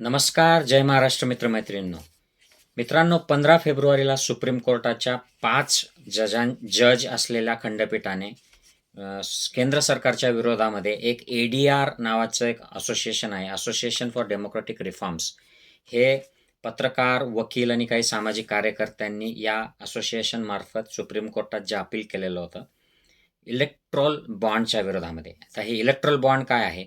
नमस्कार जय महाराष्ट्र मित्रमैत्रिणींनो मित्रांनो पंधरा फेब्रुवारीला सुप्रीम कोर्टाच्या पाच जजां जज असलेल्या खंडपीठाने केंद्र सरकारच्या विरोधामध्ये एक ए डी आर नावाचं एक असोसिएशन आहे. Association for democratic reforms. हे पत्रकार वकील आणि काही सामाजिक कार्यकर्त्यांनी या असोसिएशन मार्फत सुप्रीम कोर्टात जे अपील केलेलं होतं इलेक्ट्रॉल बॉन्डच्या विरोधामध्ये. आता हे इलेक्ट्रॉल बॉन्ड काय आहे?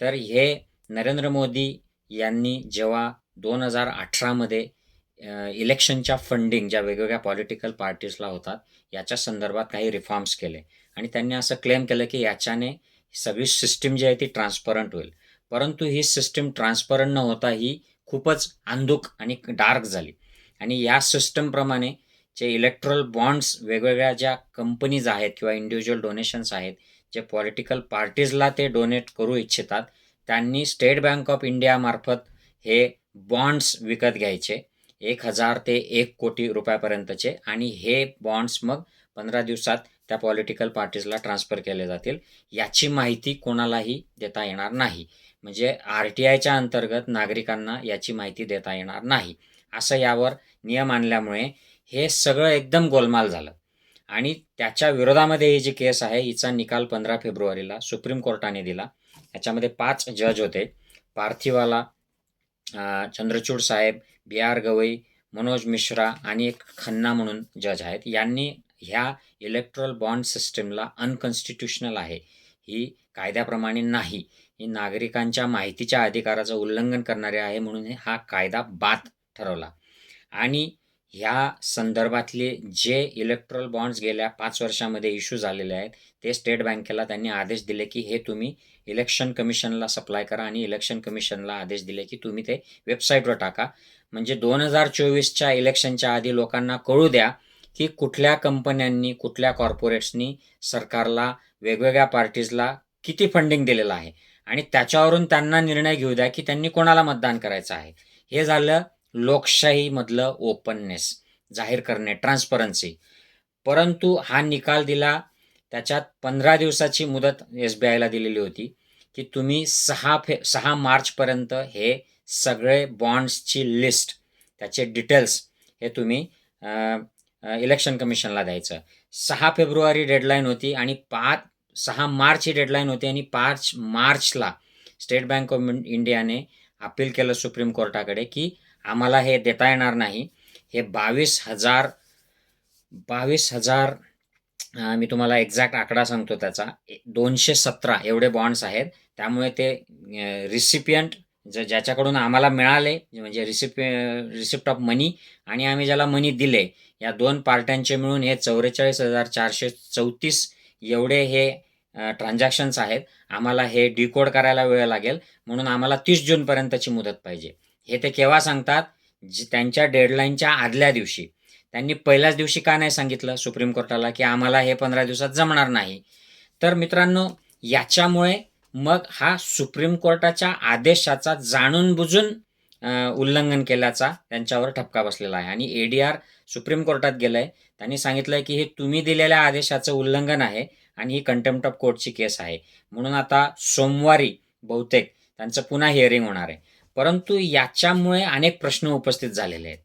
तर हे नरेंद्र मोदी यांनी जेव्हा दोन हजार अठरामध्ये इलेक्शनच्या फंडिंग ज्या वेगवेगळ्या पॉलिटिकल पार्टीजला होतात याच्या संदर्भात काही रिफॉर्म्स केले. आणि त्यांनी असं क्लेम केलं की याच्याने सगळी सिस्टीम जी आहे ती ट्रान्सपरंट होईल. परंतु ही सिस्टीम ट्रान्सपरंट न होता ही खूपच अंधुक आणि डार्क झाली. आणि या सिस्टमप्रमाणे जे इलेक्ट्रल बॉन्ड्स वेगवेगळ्या ज्या कंपनीज आहेत किंवा इंडिव्हिज्युअल डोनेशन्स आहेत जे पॉलिटिकल पार्टीजला ते डोनेट करू इच्छितात त्यांनी स्टेट बँक ऑफ इंडियामार्फत हे बॉन्ड्स विकत घ्यायचे. एक हजार ते एक कोटी रुपयापर्यंतचे आणि हे बॉन्ड्स मग पंधरा दिवसात त्या पॉलिटिकल पार्टीजला ट्रान्सफर केले जातील. याची माहिती कोणालाही देता येणार नाही. म्हणजे आर टी आयच्या अंतर्गत नागरिकांना याची माहिती देता येणार नाही. असं यावर नियम आणल्यामुळे हे सगळं एकदम गोलमाल झालं. आणि त्याच्या विरोधामध्ये ही जी केस आहे हिचा निकाल पंधरा फेब्रुवारीला सुप्रीम कोर्टाने दिला. याच्यामध्ये पाच जज होते. पार्थिवाला चंद्रचूड साहेब बी आर गवई मनोज मिश्रा आणि एक खन्ना म्हणून जज आहेत. यांनी ह्या इलेक्ट्रल बॉन्ड सिस्टीमला अनकॉन्स्टिट्युशनल आहे. ही कायद्याप्रमाणे नाही. ही नागरिकांच्या माहितीच्या अधिकाराचं उल्लंघन करणारे आहे म्हणून हे- हा कायदा बाद ठरवला. आणि ह्या संदर्भातले जे इलेक्ट्रल बॉन्ड्स गेल्या पाच वर्षामध्ये इश्यू झालेले आहेत ते स्टेट बँकेला त्यांनी आदेश दिले की हे तुम्ही इलेक्शन कमिशनला सप्लाय करा आणि इलेक्शन कमिशनला आदेश दिले की तुम्ही ते वेबसाईटवर टाका. म्हणजे दोन हजार चोवीसच्या इलेक्शनच्या आधी लोकांना कळू द्या की कुठल्या कंपन्यांनी कुठल्या कॉर्पोरेट्सनी सरकारला वेगवेगळ्या पार्टीजला किती फंडिंग दिलेलं आहे. आणि त्याच्यावरून त्यांना निर्णय घेऊ द्या की त्यांनी कोणाला मतदान करायचं आहे. हे झालं लोकशाहीमधलं ओपननेस जाहीर करणे ट्रान्सपरन्सी परंतु हा निकाल दिला त्याच्यात पंधरा दिवसाची मुदत एस बी आयला दिलेली होती की तुम्ही सहा फे सहा मार्चपर्यंत हे सगळे बॉन्ड्सची लिस्ट त्याचे डिटेल्स हे तुम्ही इलेक्शन कमिशनला द्यायचं. सहा फेब्रुवारी डेडलाईन होती आणि पाच सहा मार्च ही डेडलाईन होती आणि पाच मार्चला स्टेट बँक ऑफ इंडियाने अपील केलं सुप्रीम कोर्टाकडे की आम्हाला हे देता येणार नाही. हे बावीस हजार बावीस हजार मी तुम्हाला एक्झॅक्ट आकडा सांगतो त्याचा. ए- दोनशे सतरा एवढे बॉन्ड्स आहेत. त्यामुळे ते रिसिपियंट ज ज्याच्याकडून आम्हाला मिळाले म्हणजे रिसिप रिसिप्ट ऑफ मनी आणि आम्ही ज्याला मनी दिले या दोन पार्ट्यांचे मिळून हे चौवेचाळीस हजार चारशे चौतीस एवढे हे ट्रान्झॅक्शन्स आहेत. आम्हाला हे डिकोड करायला वेळ लागेल. म्हणून आम्हाला तीस जूनपर्यंतची मुदत पाहिजे. हे ते केव्हा सांगतात? त्यांच्या डेडलाईनच्या आदल्या दिवशी. त्यांनी पहिल्याच दिवशी का नाही सांगितलं सुप्रीम कोर्टाला की आम्हाला हे पंधरा दिवसात जमणार नाही? तर मित्रांनो याच्यामुळे मग हा सुप्रीम कोर्टाच्या आदेशाचा जाणून बुजून उल्लंघन केल्याचा त्यांच्यावर ठपका बसलेला आहे. आणि ए डी आर सुप्रीम कोर्टात गेलं आहे त्यांनी सांगितलंय की हे तुम्ही दिलेल्या आदेशाचं उल्लंघन आहे आणि ही कंटेम्प्ट ऑफ कोर्टची केस आहे. म्हणून आता सोमवारी बहुतेक त्यांचं पुन्हा हिअरिंग होणार आहे. परंतु याच्यामुळे अनेक प्रश्न उपस्थित झालेले आहेत.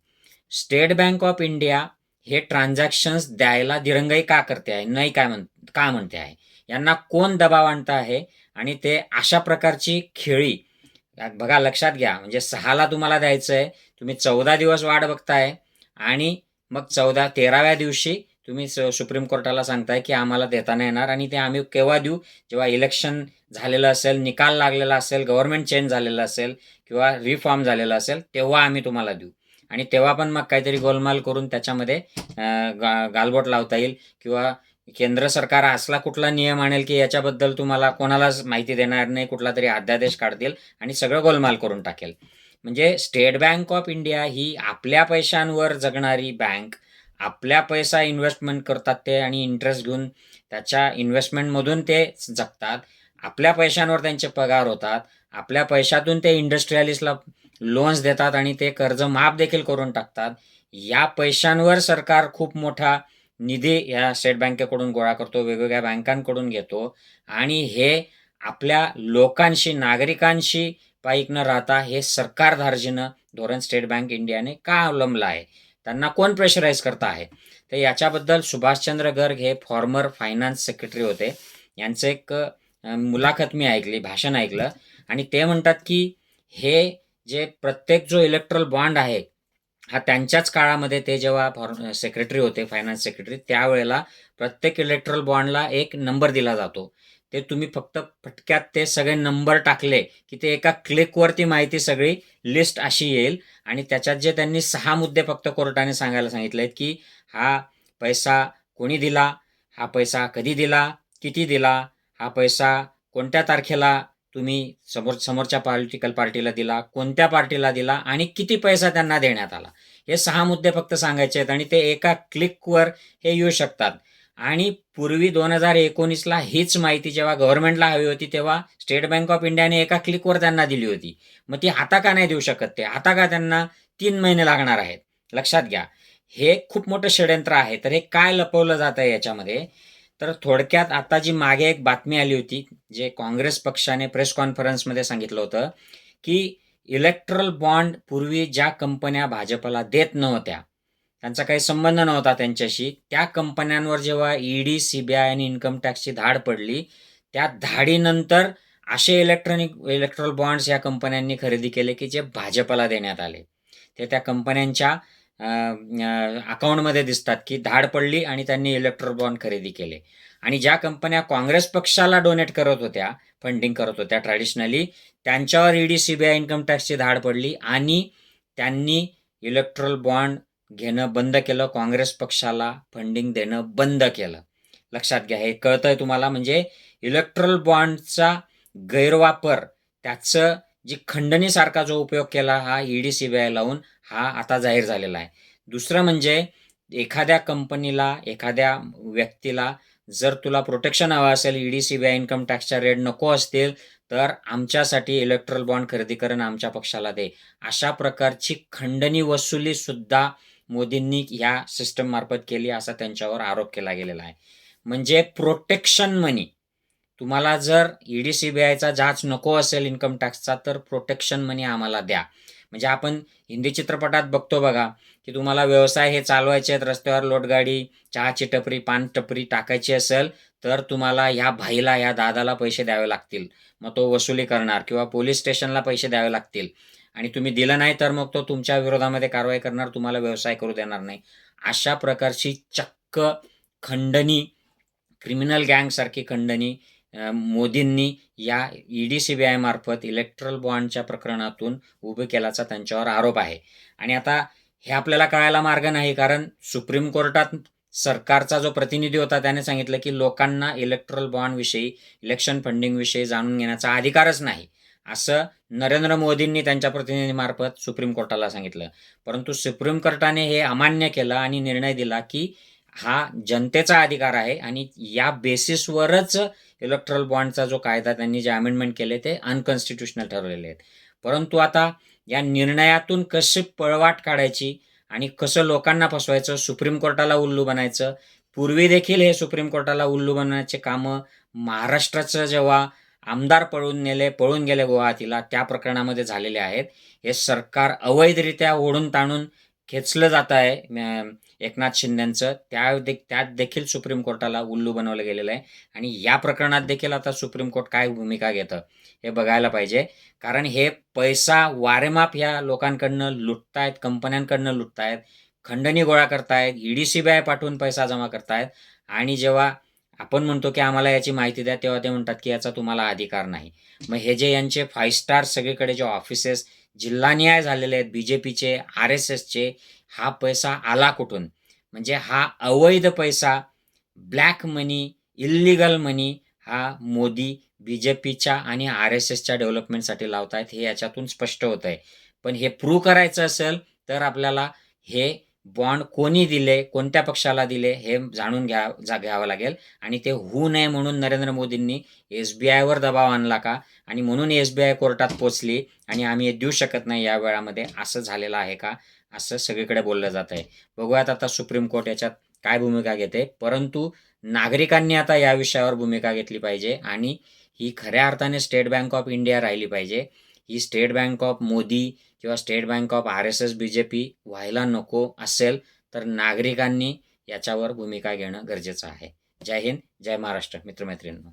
स्टेट बँक ऑफ इंडिया हे ट्रान्झॅक्शन्स द्यायला दिरंगाई का करते आहे? नाही काय म्हण का म्हणते आहे? यांना कोण दबाव आणत आहे? आणि ते अशा प्रकारची खेळी बघा लक्षात घ्या म्हणजे सहाला तुम्हाला द्यायचं आहे तुम्ही चौदा दिवस वाट बघताय आणि मग चौदा तेराव्या दिवशी तुम्ही स- सुप्रीम कोर्टाला सांगताय की आम्हाला देता नाही येणार आणि ते आम्ही केव्हा देऊ? जेव्हा इलेक्शन झालेलं असेल निकाल लागलेला असेल गव्हर्नमेंट चेंज झालेलं असेल किंवा रिफॉर्म झालेला असेल तेव्हा आम्ही तुम्हाला देऊ. आणि तेव्हा पण मग काहीतरी गोलमाल करून त्याच्यामध्ये गा गालबोट लावता येईल किंवा केंद्र सरकार असला कुठला नियम आणेल की याच्याबद्दल तुम्हाला कोणालाच माहिती देणार नाही कुठला तरी अध्यादेश काढतील आणि सगळं गोलमाल करून टाकेल. म्हणजे स्टेट बँक ऑफ इंडिया ही आपल्या पैशांवर जगणारी बँक आपल्या पैसा इन्व्हेस्टमेंट करतात ते आणि इंटरेस्ट घेऊन त्याच्या इन्व्हेस्टमेंटमधून ते जगतात. आपल्या पैशांवर त्यांचे पगार होतात. आपल्या पैशातून ते इंडस्ट्रियलिस्टला लोन्स देतात आणि ते कर्ज माफ देखील करून टाकतात. या पैशांवर सरकार खूप मोठा निधी या स्टेट बँकेकडून गोळा करतो वेगवेगळ्या बँकांकडून घेतो. आणि हे आपल्या लोकांशी नागरिकांशी पाईक न राहता हे सरकारधार्जीनं धोरण स्टेट बँक इंडियाने का अवलंबलं आहे? त्यांना कोण प्रेशराईज करता आहे? तर याच्याबद्दल सुभाषचंद्र गर्ग हे फॉर्मर फायनान्स सेक्रेटरी होते. यांचं एक मुलाखत मी ऐकली भाषण ऐकलं. आणि ते म्हणतात की हे जे प्रत्येक जो इलेक्ट्रल बॉन्ड आहे हा त्यांच्याच काळामध्ये ते जेव्हा फॉर सेक्रेटरी होते फायनान्स सेक्रेटरी त्यावेळेला प्रत्येक इलेक्ट्रल बॉन्डला एक नंबर दिला जातो. ते तुम्ही फक्त फटक्यात ते सगळे नंबर टाकले की ते एका क्लिकवरती माहिती सगळी लिस्ट अशी येईल. आणि त्याच्यात जे त्यांनी सहा मुद्दे फक्त कोर्टाने सांगायला सांगितले आहेत की हा पैसा कोणी दिला हा पैसा कधी दिला किती दिला हा पैसा कोणत्या तारखेला तुम्ही समोर समोरच्या पॉलिटिकल पार्टीला दिला कोणत्या पार्टीला दिला आणि किती पैसा त्यांना देण्यात आला. हे सहा मुद्दे फक्त सांगायचे आहेत आणि ते एका क्लिकवर हे येऊ शकतात. आणि पूर्वी दोन हजार एकोणीसला हीच माहिती जेव्हा गव्हर्नमेंटला हवी होती तेव्हा स्टेट बँक ऑफ इंडियाने एका क्लिकवर त्यांना दिली होती. मग ती आता का नाही देऊ शकत ते? आता का त्यांना तीन महिने लागणार आहेत? लक्षात घ्या. हे खूप मोठं षडयंत्र आहे. तर हे काय लपवलं जात आहे याच्यामध्ये? तर थोडक्यात आता जी मागे एक बातमी आली होती जे काँग्रेस पक्षाने प्रेस कॉन्फरन्समध्ये सांगितलं होतं की इलेक्ट्रल बॉन्ड पूर्वी ज्या कंपन्या भाजपला देत नव्हत्या त्यांचा काही संबंध नव्हता त्यांच्याशी. त्या कंपन्यांवर जेव्हा ईडी सीबीआय आणि इन्कम टॅक्सची धाड पडली त्या धाडीनंतर असे इलेक्ट्रॉनिक इलेक्ट्रॉल बॉन्ड्स या कंपन्यांनी खरेदी केले की जे भाजपला देण्यात आले. ते त्या कंपन्यांच्या अकाउंटमध्ये दिसतात की धाड पडली आणि त्यांनी इलेक्ट्रॉल बॉन्ड खरेदी केले. आणि ज्या कंपन्या काँग्रेस पक्षाला डोनेट करत होत्या फंडिंग करत होत्या ट्रॅडिशनली त्यांच्यावर ईडी सीबीआय इन्कम टॅक्सची धाड पडली आणि त्यांनी इलेक्ट्रॉल बॉन्ड घेणं बंद केलं काँग्रेस पक्षाला फंडिंग देणं बंद केलं. लक्षात घ्या हे कळतंय तुम्हाला म्हणजे इलेक्ट्रल बॉन्डचा गैरवापर त्याचं जी खंडणीसारखा जो उपयोग केला हा ईडी सीबीआय लावून हा आता जाहीर झालेला आहे. दुसरं म्हणजे एखाद्या कंपनीला एखाद्या व्यक्तीला जर तुला प्रोटेक्शन हवं असेल ईडी सीबीआय इन्कम टॅक्सच्या रेट नको असतील तर आमच्यासाठी इलेक्ट्रल बॉन्ड खरेदी करणं आमच्या पक्षाला दे. अशा प्रकारची खंडणी वसुली सुद्धा मोदींनी ह्या सिस्टम मार्फत केली असा त्यांच्यावर आरोप केला गेलेला आहे. म्हणजे प्रोटेक्शन मनी तुम्हाला जर ईडी सीबीआयचा जाच नको असेल इन्कम टॅक्सचा तर प्रोटेक्शन मनी आम्हाला द्या. म्हणजे आपण हिंदी चित्रपटात बघतो बघा की तुम्हाला व्यवसाय हे चालवायचे आहेत रस्त्यावर लोटगाडी चहाची टपरी पान टपरी टाकायची असेल तर तुम्हाला ह्या भाईला ह्या दादाला पैसे द्यावे लागतील. मग तो वसुली करणार किंवा पोलीस स्टेशनला पैसे द्यावे लागतील. आणि तुम्ही दिलं नाही तर मग तो तुमच्या विरोधामध्ये कारवाई करणार तुम्हाला व्यवसाय करू देणार नाही. अशा प्रकारची चक्क खंडणी क्रिमिनल गँगसारखी खंडणी मोदींनी या ईडी बी मार्फत इलेक्ट्रल बॉन्डच्या प्रकरणातून उभे केल्याचा त्यांच्यावर आरोप आहे. आणि आता हे आपल्याला कळायला मार्ग नाही कारण सुप्रीम कोर्टात सरकारचा जो प्रतिनिधी होता त्याने सांगितलं की लोकांना इलेक्ट्रल बॉन्डविषयी इलेक्शन फंडिंगविषयी जाणून घेण्याचा अधिकारच नाही. असं नरेंद्र मोदींनी त्यांच्या प्रतिनिधीमार्फत सुप्रीम कोर्टाला सांगितलं. परंतु सुप्रीम कोर्टाने हे अमान्य केलं आणि निर्णय दिला की हा जनतेचा अधिकार आहे आणि या बेसिसवरच इलेक्ट्रल बॉन्डचा जो कायदा त्यांनी जे अमेंडमेंट केले ते अनकॉन्स्टिट्युशनल ठरवलेले आहेत. परंतु आता या निर्णयातून कशी पळवाट काढायची आणि कसं लोकांना फसवायचं सुप्रीम कोर्टाला उल्लू बनायचं पूर्वी देखील हे सुप्रीम कोर्टाला उल्लू बनण्याचे कामं महाराष्ट्राचं जेव्हा आमदार पळून नेले पळून गेले गुवाहाटीला त्या प्रकरणामध्ये झालेले आहेत. हे सरकार अवैधरित्या ओढून ताणून खेचलं जात आहे एकनाथ शिंदेंचं. त्या दे त्यात देखील सुप्रीम कोर्टाला उल्लू बनवलं गेलेलं आहे. आणि या प्रकरणात देखील आता सुप्रीम कोर्ट काय भूमिका घेतं हे बघायला पाहिजे. कारण हे पैसा वारेमाप ह्या लोकांकडनं लुटतायत कंपन्यांकडनं लुटतायत खंडणी गोळा करतायत ईडी सीबीआय पाठवून पैसा जमा करतायत. आणि जेव्हा आपण म्हणतो की आम्हाला याची माहिती द्या तेव्हा ते म्हणतात की याचा तुम्हाला अधिकार नाही. मग हे जे यांचे फाईव्ह स्टार सगळीकडे जे ऑफिसेस जिल्हा न्याय झालेले आहेत बी जे पीचे आर एस एसचे हा पैसा आला कुठून? म्हणजे हा अवैध पैसा ब्लॅक मनी इल्लिगल मनी हा मोदी बी जे पीच्या आणि आर एस एसच्या डेव्हलपमेंटसाठी लावतायत हे याच्यातून स्पष्ट होत आहे पण हे प्रूव्ह करायचं असेल तर आपल्याला हे बॉन्ड कोणी दिले कोणत्या पक्षाला दिले हे जाणून घ्या जा घ्यावं लागेल. आणि ते होऊ नये म्हणून नरेंद्र मोदींनी एस बी आयवर दबाव आणला का? आणि म्हणून एस बी आय कोर्टात पोचली आणि आम्ही हे देऊ शकत नाही या वेळामध्ये असं झालेलं आहे का? असं सगळीकडे बोललं जात आहे. बघूयात आता सुप्रीम कोर्ट याच्यात काय भूमिका घेते. परंतु नागरिकांनी आता या विषयावर भूमिका घेतली पाहिजे आणि ही खऱ्या अर्थाने स्टेट बँक ऑफ इंडिया राहिली पाहिजे. ही स्टेट बँक ऑफ मोदी किंवा State Bank of R S S B J P व्हायला नको असेल तर नागरिकांनी याच्यावर भूमिका घेणं गरजेचं आहे. जय हिंद जय महाराष्ट्र मित्रमैत्रिणींनो.